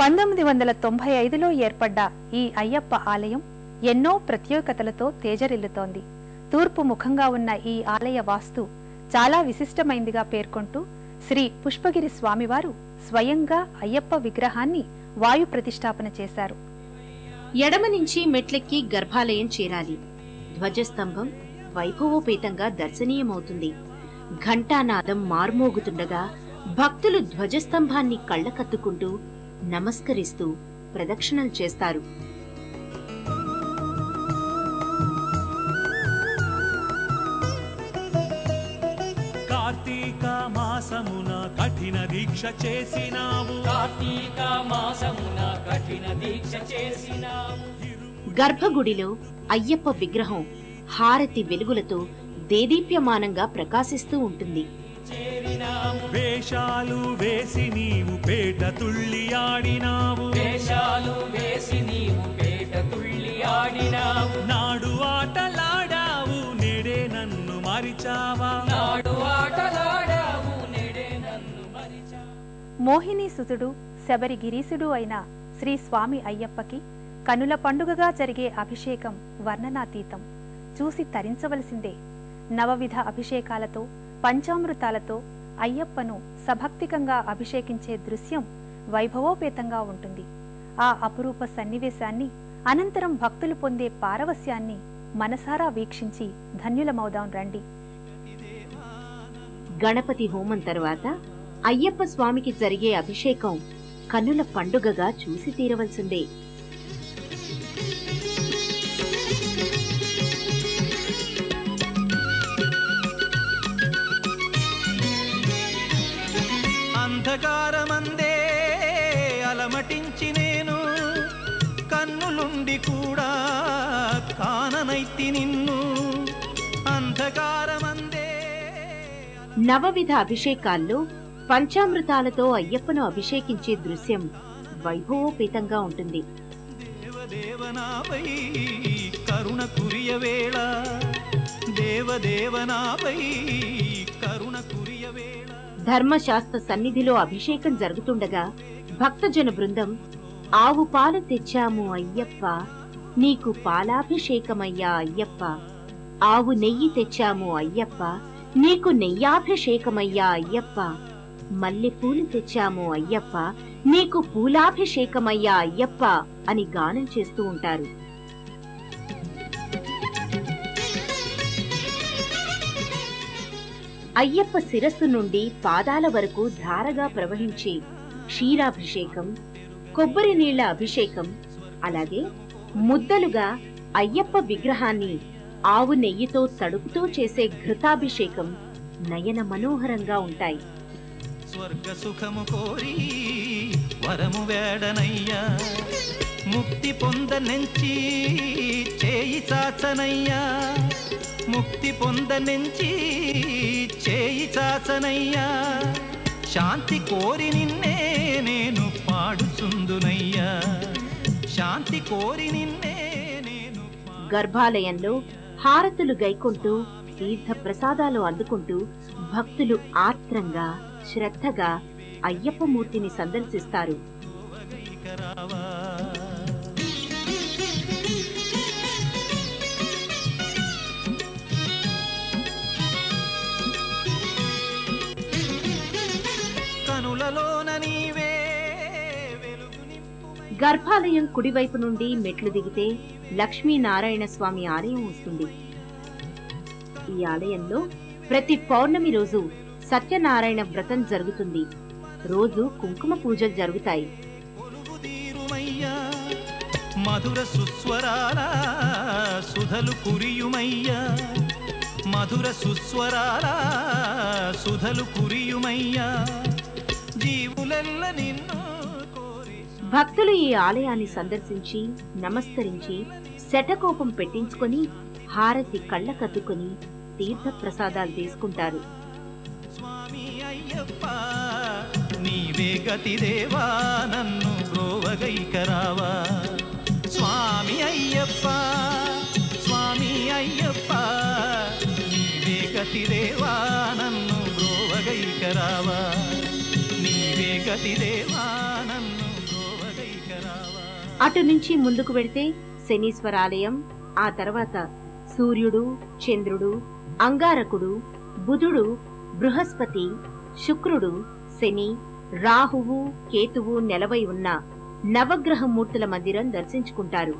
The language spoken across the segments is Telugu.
పంతొమ్మిది వందల తొంభై ఐదులో ఏర్పడ్డ ఈ అయ్యప్ప ఆలయం ఎన్నో ప్రత్యేకతలతో తేజరిల్లుతోంది. తూర్పు ముఖంగా ఉన్న ఈ ఆలయ వాస్తు చాలా విశిష్టమైందిగా పేర్కొంటూ శ్రీ పుష్పగిరి స్వామివారు స్వయంగా అయ్యప్ప విగ్రహాన్ని వాయు ప్రతిష్టాపన చేశారు. ఎడమ నుంచి మెట్లెక్కి గర్భాలయం చేరాలి. ధ్వజస్తంభం వైభవోపేతంగా దర్శనీయమవుతుంది. ఘంటానాదం మార్మోగుతుండగా భక్తులు ధ్వజస్తంభాన్ని కళ్ళకత్తుకుంటూ నమస్కరిస్తూ ప్రదక్షిణలు చేస్తారు. కార్తీక మాసమున కఠిన దీక్ష చేసినావు. కార్తీక మాసమున కఠిన దీక్ష చేసినాము గర్భగుడిలో అయ్యప్ప విగ్రహం హారతి వెలుగులతో దేదీప్యమానంగా ప్రకాశిస్తూ ఉంటుంది. వేషాలు వేసి నీవు పేట తుళ్ళి ఆడినావు. వేషాలు వేసి నీవు పేట తుళ్ళి ఆడినావు. నాడు ఆటలాడావు నేడే నన్ను మరిచావా. నాడు ఆటలాడావు నెడే నన్ను మరిచా మోహిని సుతుడు శబరి గిరీశుడు అయిన శ్రీ స్వామి అయ్యప్పకి కనుల పండుగగా జరిగే అభిషేకం వర్ణనాతీతం. చూసి తరించవలసిందే. నవవిధ అభిషేకాలతో పంచామృతాలతో అయ్యప్పను సభక్తికంగా అభిషేకించే దృశ్యం వైభవోపేతంగా ఉంటుంది. ఆ అపురూప సన్నివేశాన్ని అనంతరం భక్తులు పొందే పారవస్యాన్ని మనసారా వీక్షించి ధన్యులమవుదాం రండి. గణపతి హోమం తర్వాత అయ్యప్ప స్వామికి జరిగే అభిషేకం కన్నుల పండుగగా చూసి తీరవలసిందే. అలమటించి నేను కన్నులుండి కూడా కాననైతి నిన్ను. అంధకారమందే. నవవిధ అభిషేకాల్లో పంచామృతాలతో అయ్యప్పను అభిషేకించే దృశ్యం వైభవోపేతంగా ఉంటుంది. దేవదేవనాపై కరుణ కురియ వేళ దేవదేవనాపై కరుణ కురియ వేళ ధర్మశాస్త్ర సన్నిధిలో అభిషేకం జరుగుతుండగా భక్తజన బృందం ఆవు పాలు తెచ్చాము అయ్యప్ప నీకు పాలాభిషేకమయ్యా అయ్యప్ప. ఆవు నెయ్యి తెచ్చాము అయ్యప్ప నీకు నెయ్యాభిషేకమయ్యా అయ్యప్ప. మల్లెపూలు తెచ్చాము అయ్యప్ప నీకు పూలాభిషేకమయ్యా అయ్యప్ప అని గానం చేస్తూ ఉంటారు. అయ్యప్ప శిరస్సు నుండి పాదాల వరకు ధారగా ప్రవహించే క్షీరాభిషేకం కొబ్బరి నీళ్ళ అభిషేకం అలాగే ముద్దలుగా అయ్యప్ప విగ్రహాన్ని ఆవు నెయ్యితో తడుపుతూ చేసే ఘృతాభిషేకం నయన మనోహరంగా ఉంటాయి. స్వర్గ సుఖము కోరి వరము వేడనయ్యా ముక్తి పొందనెంచి చేయి చాచనయ్యా ముక్తి పొందనెంచి చేయి చాచనయ్యా. శాంతి కోరి నిన్నే నేను పాడుచుందునయ్యా. శాంతి కోరి నిన్నే నేను గర్భాలయంలో హారతులు గైకుంటూ తీర్థ ప్రసాదాలు అందుకుంటూ భక్తులు ఆత్రంగా శ్రద్ధగా అయ్యప్ప మూర్తిని సందర్శిస్తారు. గర్భాలయం కుడివైపు నుండి మెట్లు దిగితే లక్ష్మీనారాయణ స్వామి ఆలయం వస్తుంది. ఈ ఆలయంలో ప్రతి పౌర్ణమి రోజు సత్యనారాయణ వ్రతం జరుగుతుంది. రోజు కుంకుమ పూజలు జరుగుతాయి. మధుర సుస్వరాల సుధలు కురియుమయ్యా. మధుర సుస్వరాల సుధలు కురియుమయ్యా. జీవులెల్ల నిన్ను భక్తులు ఈ ఆలయాన్ని సందర్శించి నమస్కరించి శటకోపం పెట్టించుకొని హారతి కళ్ళ కత్తుకొని తీర్థ ప్రసాదాలు తీసుకుంటారు. స్వామి అయ్యప్ప నీవే గతి దేవా నన్ను స్వామి అయ్యప్ప స్వామి అయ్యప్ప నీవే గతి దేవా నన్ను గ్రోవగైకరావా నీవే గతి దేవా అటు నుంచి ముందుకు వెడితే శనీశ్వర ఆలయం ఆ తర్వాత సూర్యుడు చంద్రుడు అంగారకుడు బుధుడు బృహస్పతి శుక్రుడు శని రాహువు కేతువు నెలవై ఉన్న నవగ్రహ మూర్తుల మందిరం దర్శించుకుంటారు.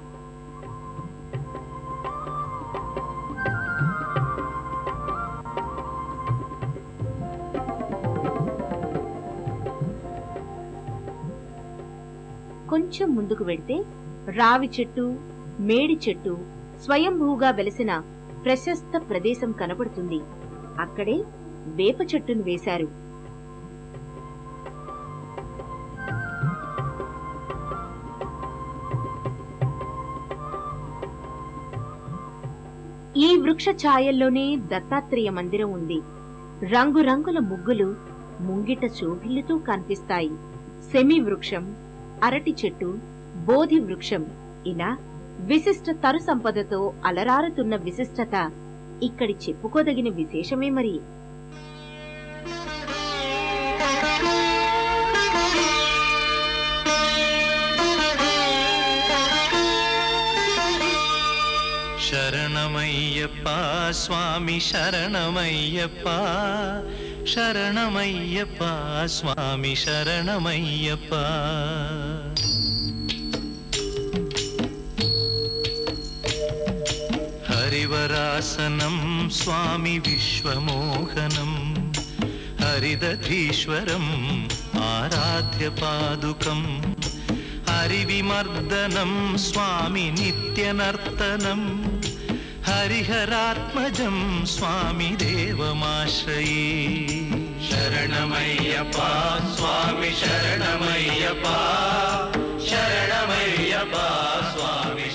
కొంచెం ముందుకు వెళ్తే రావి చెట్టు మేడి చెట్టు స్వయంభూగా వెలసిన ప్రశస్త ప్రదేశం కనబడుతుంది అక్కడే వేప చెట్టును వేశారు. ఈ వృక్ష ఛాయల్లోనే దత్తాత్రేయ మందిరం ఉంది. రంగురంగుల ముగ్గులు ముంగిట శోభిల్లుతూ కనిపిస్తాయి. సెమి వృక్షం అరటి చెట్టు బోధి వృక్షం ఇలా విశిష్ట తరు సంపదతో అలరారుతున్న విశిష్టత ఇక్కడి చెప్పుకోదగిన విశేషమే మరి. శరణమయ్యప్ప స్వామి శరణమయ్యప్ప శరణమయ్యప్ప స్వామి శరణమయ్యప్ప హరివరాసనం స్వామి విశ్వమోహనం హరిదధీశ్వరం ఆరాధ్య పాదుకం హరివిమర్దనం हरिहरात्मजं स्वामि देवमाश्रये। शरणमय्यपा स्वामि शरणमय्यपा शरणमय्यपा स्वामि